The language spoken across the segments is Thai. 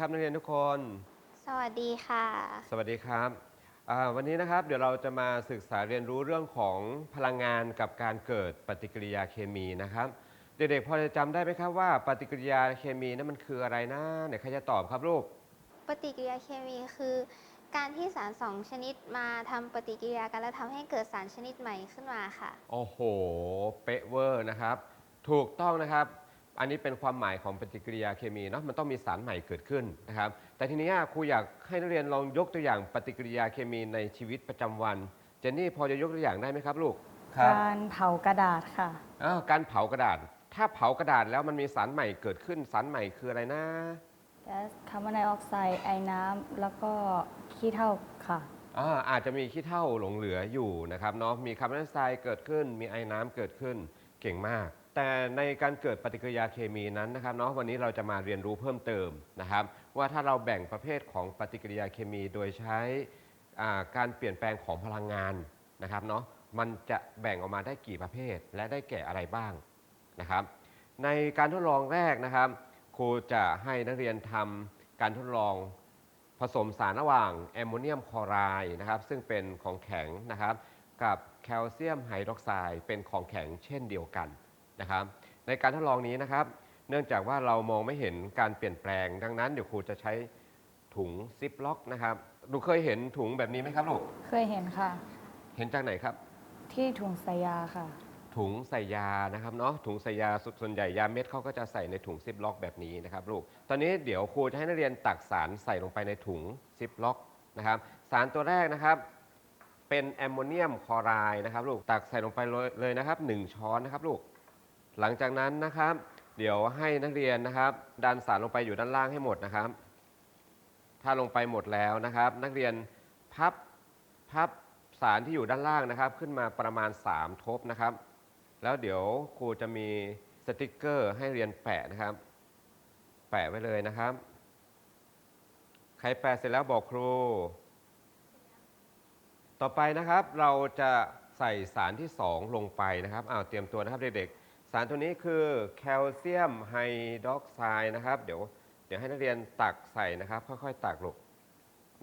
ครับนักเรียนทุกคน สวัสดีค่ะ สวัสดีครับอ่าวันนี้นะครับเดี๋ยวเราจะมาศึกษาเรียนรู้เรื่องของพลังงานกับการเกิดปฏิกิริยาเคมีนะครับ เด็กๆพอจะจำได้ไหมครับว่าปฏิกิริยาเคมีนั้นมันคืออะไรนะไหนใครจะตอบครับลูก ปฏิกิริยาเคมีคือ การที่สารสองชนิดมาทำปฏิกิริยากันแล้วทำให้เกิดสารชนิดใหม่ขึ้นมาค่ะ โอ้โห เป๊ะเวอร์นะครับ ถูกต้องนะครับ อันนี้เป็นความหมายของปฏิกิริยาเคมีเนาะมันต้องมีสารใหม่เกิดขึ้นนะครับ แต่ทีนี้ครูอยากให้นักเรียนลองยกตัวอย่างปฏิกิริยาเคมีในชีวิตประจำวัน เจนนี่พอจะยกตัวอย่างได้ไหมครับลูกการเผากระดาษค่ะ อ้าวการเผากระดาษ ถ้าเผากระดาษแล้วมันมีสารใหม่เกิดขึ้นสารใหม่คืออะไรนะ แก๊สคาร์บอนไดออกไซด์ไอน้ำ แล้วก็ขี้เถ้าค่ะ อ่าอาจจะมีขี้เถ้าหลงเหลืออยู่นะครับเนาะมีคาร์บอนไดออกไซด์เกิดขึ้น มีไอน้ำเกิดขึ้นเก่งมาก แต่ในการเกิดปฏิกิริยาเคมีนั้นนะครับเนาะวันนี้เราจะมาเรียนรู้เพิ่มเติมนะครับ ว่าถ้าเราแบ่งประเภทของปฏิกิริยาเคมีโดยใช้อ่าการเปลี่ยนแปลงของพลังงานนะครับเนาะมันจะแบ่งออกมาได้กี่ประเภท และได้แก่อะไรบ้างนะครับ ในการทดลองแรกนะครับ ครูจะให้นักเรียนทำการทดลองผสมสารระหว่างแอมโมเนียมคลอไรด์นะครับซึ่งเป็นของแข็งนะครับ กับแคลเซียมไฮดรอกไซด์เป็นของแข็งเช่นเดียวกัน นะครับ ในการทดลองนี้นะครับ เนื่องจากว่าเรามองไม่เห็นการเปลี่ยนแปลง ดังนั้นเดี๋ยวครูจะใช้ถุงซิปล็อกนะครับดูเคยเห็นถุงแบบนี้ไหมครับลูก เคยเห็นค่ะ เห็นจากไหนครับ ที่ถุงใส่ยาค่ะ ถุงใส่ยานะครับเนาะ ถุงใส่ยาสส่วนใหญ่ยาเม็ดเขาก็จะใส่ในถุงซิปล็อกแบบนี้นะครับลูก ตอนนี้เดี๋ยวครูจะให้นักเรียนตักสารใส่ลงไปในถุงซิปล็อกนะครับ สารตัวแรกนะครับ เป็นแอมโมเนียมคลอไรด์นะครับลูก ตักใส่ลงไปเลยเลยนะครับ 1 ช้อนนะครับลูก หลังจากนั้นนะครับ เดี๋ยวให้นักเรียนนะครับดันสารลงไปอยู่ด้านล่างให้หมดนะครับ ถ้าลงไปหมดแล้วนะครับ นักเรียนพับพับสารที่อยู่ด้านล่างนะครับ ขึ้นมาประมาณ 3 ทบนะครับ แล้วเดี๋ยวครูจะมีสติกเกอร์ให้เรียนแปะนะครับ แปะไว้เลยนะครับ ใครแปะเสร็จแล้วบอกครู ต่อไปนะครับเราจะใส่สารที่ 2 ลงไปนะครับอ้าวเตรียมตัวนะครับเด็กๆ สารตัวนี้คือแคลเซียมไฮดรอกไซด์นะครับ เดี๋ยวเดี๋ยวให้นักเรียนตักใส่นะครับ ค่อยๆ ตักลูก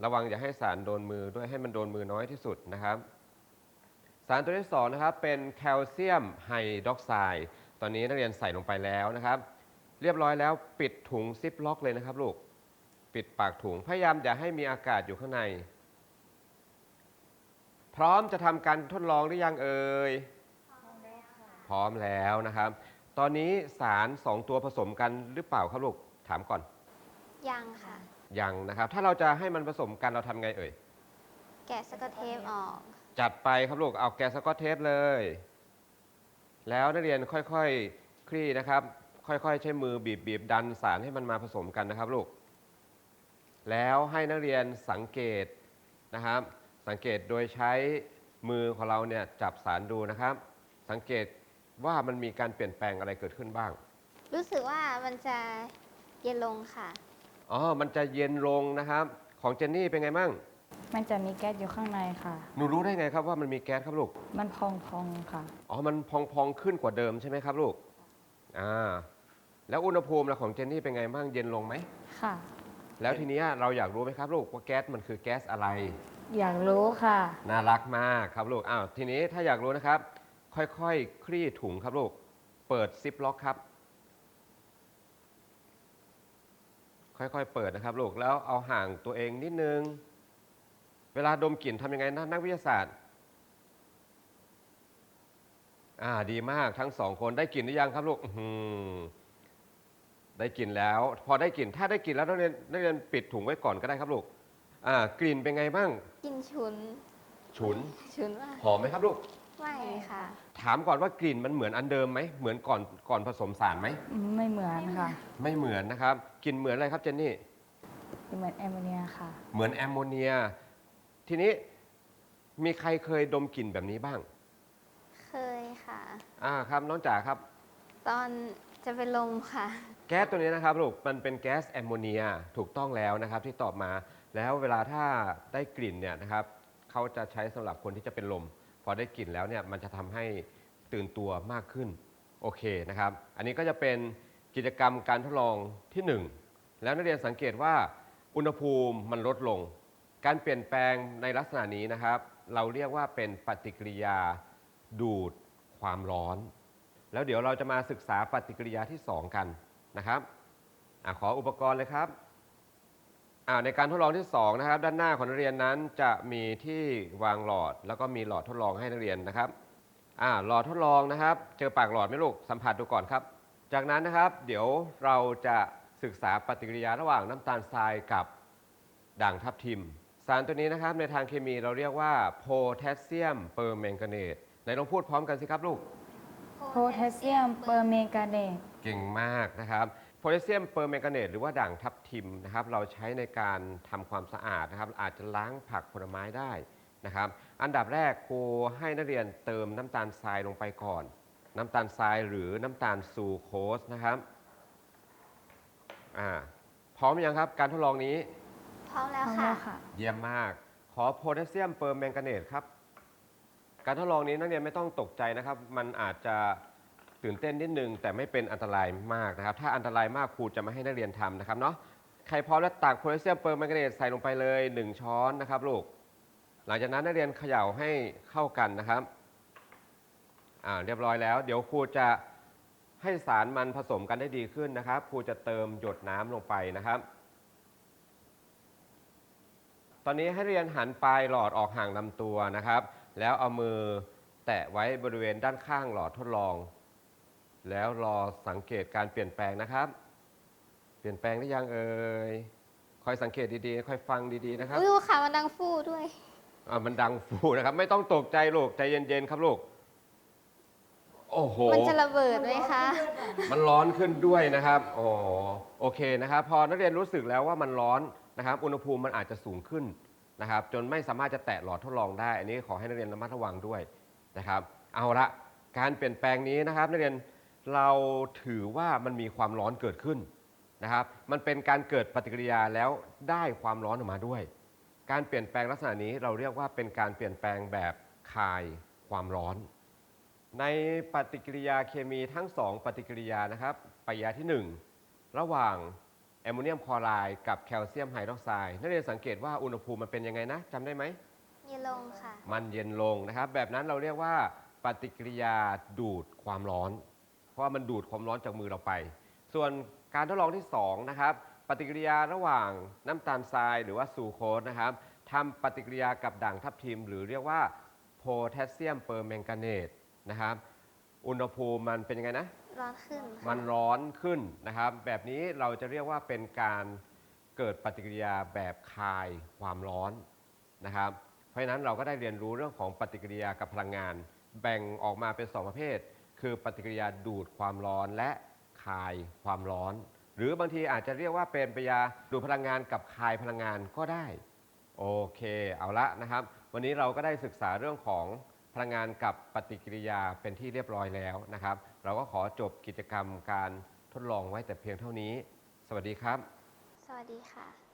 ระวังอย่าให้สารโดนมือด้วยให้มันโดนมือน้อยที่สุดนะครับ สารตัวที่2นะครับเป็นแคลเซียมไฮดรอกไซด์ตอนนี้นักเรียนใส่ลงไปแล้วนะครับ เรียบร้อยแล้วปิดถุงซิปล็อกเลยนะครับลูกปิดปากถุงพยายามอย่าให้มีอากาศอยู่ข้างใน พร้อมจะทำการทดลองหรือยังเอ่ย พร้อมแล้วนะครับ ตอนนี้สาร 2 ตัวผสมกันหรือเปล่าครับลูกถามก่อน ยังค่ะ ยังนะครับ ถ้าเราจะให้มันผสมกันเราทำไงเอ่ย แกะสกอตเทปออก จัดไปครับลูก เอาแกะสกอตเทปเลย แล้วนักเรียนค่อยๆคคลี่นะครับ ค่อยๆ ใช้มือบีบบีบดันสารให้มันมาผสมกันนะครับลูก แล้วให้นักเรียนสังเกตนะครับ สังเกตโดยใช้มือของเราเนี่ยจับสารดูนะครับ สังเกต ว่ามันมีการเปลี่ยนแปลงอะไรเกิดขึ้นบ้าง รู้สึกว่ามันจะเย็นลงค่ะอ๋อ มันจะเย็นลงนะครับ ของเจนนี่เป็นไงมั่ง มันจะมีแก๊สอยู่ข้างในค่ะ หนูรู้ได้ไงครับว่ามันมีแก๊สครับลูก มันพองๆค่ะ อ๋อ มันพองๆขึ้นกว่าเดิมใช่ไหมครับลูก อ่า แล้วอุณหภูมิล่ะของเจนนี่เป็นไงบ้าง เย็นลงไหม ค่ะ แล้วทีเนี้ยเราอยากรู้ไหมครับลูกว่าแก๊สมันคือแก๊สอะไร อยากรู้ค่ะ น่ารักมากครับลูก อ้าว ทีนี้ถ้าอยากรู้นะครับ ค่อยๆคลี่ถุงครับลูก เปิดซิปล็อกครับ ค่อยๆ เปิดนะครับลูก แล้วเอาห่างตัวเองนิดนึง เวลาดมกลิ่นทำยังไงนะนักวิทยาศาสตร์ อ่าดีมากทั้งสองคนได้กลิ่นหรือยังครับลูกอื้อหือได้กลิ่นแล้ว พอได้กลิ่นถ้าได้กลิ่นแล้วนักเรียนนักเรียนปิดถุงไว้ก่อนก็ได้ครับลูก อ่ากลิ่นเป็นไงบ้าง กินฉุน ฉุน ฉุนว่าหอมไหมครับลูก ไม่ค่ะ ถามก่อนว่ากลิ่นมันเหมือนอันเดิมไหมเหมือนก่อนก่อนผสมสารไหมไม่เหมือนค่ะไม่เหมือนนะครับกลิ่นเหมือนอะไรครับเจนนี่ เหมือนแอมโมเนียค่ะ เหมือนแอมโมเนีย ทีนี้มีใครเคยดมกลิ่นแบบนี้บ้างเคยค่ะ อ่าครับน้องจ๋าครับ ตอนจะเป็นลมค่ะ แก๊สตัวนี้นะครับลูกมันเป็นแก๊สแอมโมเนียถูกต้องแล้วนะครับที่ตอบมา แล้วเวลาถ้าได้กลิ่นเนี่ยนะครับเขาจะใช้สำหรับคนที่จะเป็นลมพ อได้กลิ่นแล้วเนี่ยมันจะทำให้ตื่นตัวมากขึ้นโอเคนะครับ อันนี้ก็จะเป็นกิจกรรมการทดลองที่หนึ่งแล้วนักเรียนสังเกตว่าอุณหภูมิมันลดลง การเปลี่ยนแปลงในลักษณะนี้นะครับ เราเรียกว่าเป็นปฏิกิริยาดูดความร้อน แล้วเดี๋ยวเราจะมาศึกษาปฏิกิริยาที่ 2 กันนะครับอขออุปกรณ์เลยครับ ในการทดลองที่2นะครับด้านหน้าของนักเรียนนั้นจะมีที่วางหลอด แล้วก็มีหลอดทดลองให้นักเรียนนะครับอ่าหลอดทดลองนะครับ เจอปากหลอดไหมลูกสัมผัสดูก่อนครับ จากนั้นนะครับ เดี๋ยวเราจะศึกษาปฏิกิริยาระหว่างน้ำตาลทรายกับด่างทับทิม สารตัวนี้นะครับในทางเคมีเราเรียกว่าโพแทสเซียมเปอร์แมงกาเนตไหนลองพูดพร้อมกันสิครับลูกโพแทสเซียมเปอร์เมงกาเนตเก่งมากนะครับ โพแทสเซียมเปอร์แมงกาเนตหรือว่าด่างทับทิมนะครับเราใช้ในการทำความสะอาดนะครับ อาจจะล้างผักผลไม้ได้นะครับ อันดับแรกครูให้นักเรียนเติมน้ำตาลทรายลงไปก่อน น้ำตาลทรายหรือน้ำตาลซูโคสนะครับอ่าพร้อมยังครับ การทดลองนี้ พร้อมแล้วพร้อมค่ะแล้วค่ะ เยี่ยมมาก ขอโพแทสเซียมเปอร์แมงกาเนตครับ การทดลองนี้นักเรียนไม่ต้องตกใจนะครับ มันอาจจะ ตื่นเต้นนิดนึงแต่ไม่เป็นอันตรายมากนะครับ ถ้าอันตรายมากครูจะไม่ให้นักเรียนทำนะครับเนาะใครพร้อมแล้วตักโพแทสเซียมเปอร์แมงกาเนตใส่ลงไปเลย 1 ช้อนนะครับลูกหลังจากนั้นนักเรียนเขย่าให้เข้ากันนะครับอ่าเรียบร้อยแล้ว เดี๋ยวครูจะให้สารมันผสมกันได้ดีขึ้นนะครับครูจะเติมหยดน้ำลงไปนะครับ ตอนนี้ให้เรียนหันปลายหลอดออกห่างลำตัวนะครับ แล้วเอามือแตะไว้บริเวณด้านข้างหลอดทดลอง แล้วรอสังเกตการเปลี่ยนแปลงนะครับ เปลี่ยนแปลงได้ยังเอ่ยคอยสังเกตดีๆคอยฟังดีๆนะครับอุ้ยค่ะมันดังฟู่ด้วยอ่ามันดังฟูนะครับ ไม่ต้องตกใจลูกใจเย็นๆครับลูกโอ้โหมันจะระเบิดไหมคะ มันร้อนขึ้นด้วยนะครับอ๋อโอเคนะครับ พอนักเรียนรู้สึกแล้วว่ามันร้อนนะครับ อุณหภูมิมันอาจจะสูงขึ้นนะครับ จนไม่สามารถจะแตะหลอดทดลองได้ อันนี้ขอให้นักเรียนระมัดระวังด้วยนะครับ เอาละการเปลี่ยนแปลงนี้นะครับ นักเรียน เราถือว่ามันมีความร้อนเกิดขึ้นนะครับ มันเป็นการเกิดปฏิกิริยาแล้วได้ความร้อนออกมาด้วย การเปลี่ยนแปลงลักษณะนี้เราเรียกว่าเป็นการเปลี่ยนแปลงแบบคายความร้อน ในปฏิกิริยาเคมีทั้ง 2 ปฏิกิริยานะครับปฏิกิริยาที่ 1 ระหว่างแอมโมเนียมคลอไรด์กับแคลเซียมไฮดรอกไซด์นักเรียนสังเกตว่าอุณหภูมิมันเป็นยังไงนะจำได้ไหมเยนลงค่ะ มันเย็นลงนะครับ แบบนั้นเราเรียกว่าปฏิกิริยาดูดความร้อนเพ ราะว่ามันดูดความร้อนจากมือเราไป ส่วนการทดลองที่2นะครับปฏิกิริยาระหว่างน้ำตาลทรายหรือว่าซูโคสนะครับทำปฏิกิริยากับด่างทับทิม หรือเรียกว่าโพแทสเซียมเปอร์แมงกาเนตนะครับอุณหภูมิมันเป็นยังไงนะ ร้อนขึ้นค่ะมันร้อนขึ้นนะครับ แบบนี้เราจะเรียกว่าเป็นการเกิดปฏิกิริยาแบบคายความร้อนนะครับ เพราะฉะนั้นเราก็ได้เรียนรู้เรื่องของปฏิกิริยากับพลังงาน แบ่งออกมาเป็น 2 ประเภท คือปฏิกิริยาดูดความร้อนและคายความร้อน หรือบางทีอาจจะเรียกว่าเป็นปฏิกิริยาดูดพลังงานกับคายพลังงานก็ได้ โอเค เอาละนะครับ วันนี้เราก็ได้ศึกษาเรื่องของพลังงานกับปฏิกิริยาเป็นที่เรียบร้อยแล้วนะครับ เราก็ขอจบกิจกรรมการทดลองไว้แต่เพียงเท่านี้ สวัสดีครับ สวัสดีค่ะ